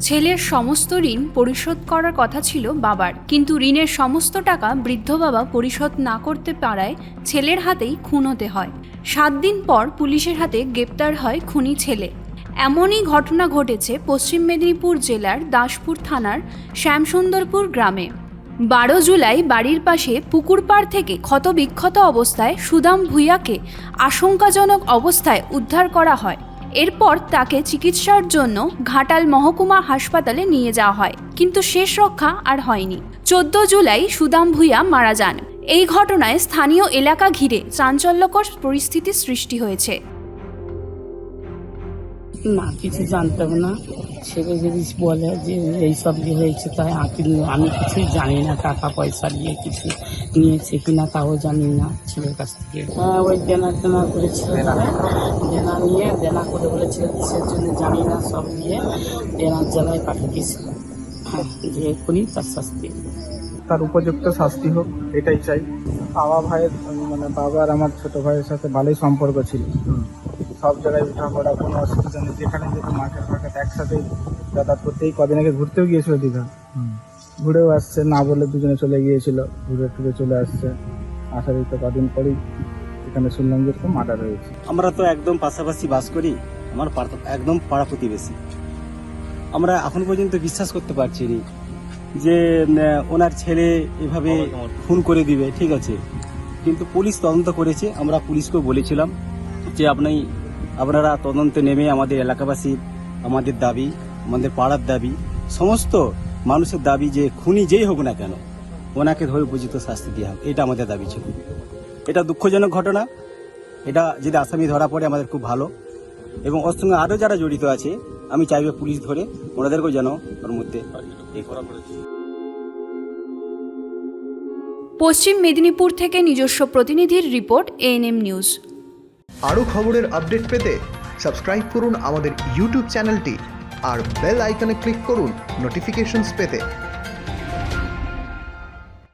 ছেলের সমস্ত ঋণ পরিশোধ করার কথা ছিল বাবার। কিন্তু ঋণের সমস্ত টাকা বৃদ্ধ বাবা পরিশোধ না করতে পারায় ছেলের হাতেই খুন হতে হয়। সাত দিন পর পুলিশের হাতে গ্রেপ্তার হয় খুনি ছেলে। এমনই ঘটনা ঘটেছে পশ্চিম মেদিনীপুর জেলার দাসপুর থানার শ্যামসুন্দরপুর গ্রামে। বারো জুলাই বাড়ির পাশে পুকুর পাড় থেকে ক্ষতবিক্ষত অবস্থায় সুদাম ভূঁইয়াকে আশঙ্কাজনক অবস্থায় উদ্ধার করা হয়। এরপর তাকে চিকিৎসার জন্য ঘাটাল মহকুমা হাসপাতালে নিয়ে যাওয়া হয়। কিন্তু শেষ রক্ষা আর হয়নি। চোদ্দ জুলাই সুদাম ভূঁইয়া মারা যান। এই ঘটনায় স্থানীয় এলাকা ঘিরে চাঞ্চল্যকর পরিস্থিতির সৃষ্টি হয়েছে। না কিছু জানতাম না। ছেলে যদি বলে যে এই সব যে হয়েছে তাই আঁকি আমি কিছুই জানি না টাকা পয়সা নিয়ে কিছু নিয়েছে কিনা তাও জানি না ছেলের কাছ থেকে। হ্যাঁ ওই দেনা দেনা করেছিল দেনা নিয়ে দেনা করে বলেছিল কিসের জন্য জানি না সব নিয়ে দেনার জেলায় পাঠিয়ে দিয়েছিল হ্যাঁ যে এক্ষুনি তার শাস্তি। তার উপযুক্ত শাস্তি হোক এটাই চাই। বাবা ভাইয়ের মানে বাবার আমার ছোট ভাইয়ের সাথে ভালোই সম্পর্ক ছিল। সব জায়গায় উঠা পড়া কোনো অসুবিধা নেই। যেখানে যেত মার্কেট ফার্কেট একসাথে যাতায়াত করতে এই কদিন আগে ঘুরতেও গিয়েছিল দীঘা। ঘুরেও আসছে না বলে দুজনে চলে গিয়েছিল। ঘুরে ফিরে চলে আসছে। আসার তো কদিন পরেই এখানে শুনলাম যে এরকম মার্ডার হয়েছে। আমরা তো একদম পাশাপাশি বাস করি আমার একদম পাড়া প্রতিবেশী। আমরা এখন পর্যন্ত বিশ্বাস করতে পারছি না যে ওনার ছেলে এভাবে খুন করে দিবে ঠিক আছে। কিন্তু পুলিশ তদন্ত করেছে আমরা পুলিশকেও বলেছিলাম যে আপনি আপনারা তদন্তে নেমে আমাদের এলাকাবাসী আমাদের দাবি আমাদের পাড়ার দাবি সমস্ত মানুষের দাবি যে খুনি যেই হোক না কেন ওনাকে ধরে উপযুক্ত শাস্তি দেওয়া হোক এটা আমাদের দাবি ছিল। এটা দুঃখজনক ঘটনা। এটা যদি আসামি ধরা পড়ে আমাদের খুব ভালো। এবং ওর সঙ্গে আরও যারা জড়িত আছে আমি চাইবে পুলিশ ধরে ওনাদেরকেও যেন ওর মধ্যে পশ্চিম মেদিনীপুর থেকে নিজস্ব প্রতিনিধির রিপোর্ট এএনএম নিউজ। আরও খবরের আপডেট পেতে সাবস্ক্রাইব করুন আমাদের ইউটিউব চ্যানেলটি আর বেল আইকনে ক্লিক করুন নোটিফিকেশনস পেতে।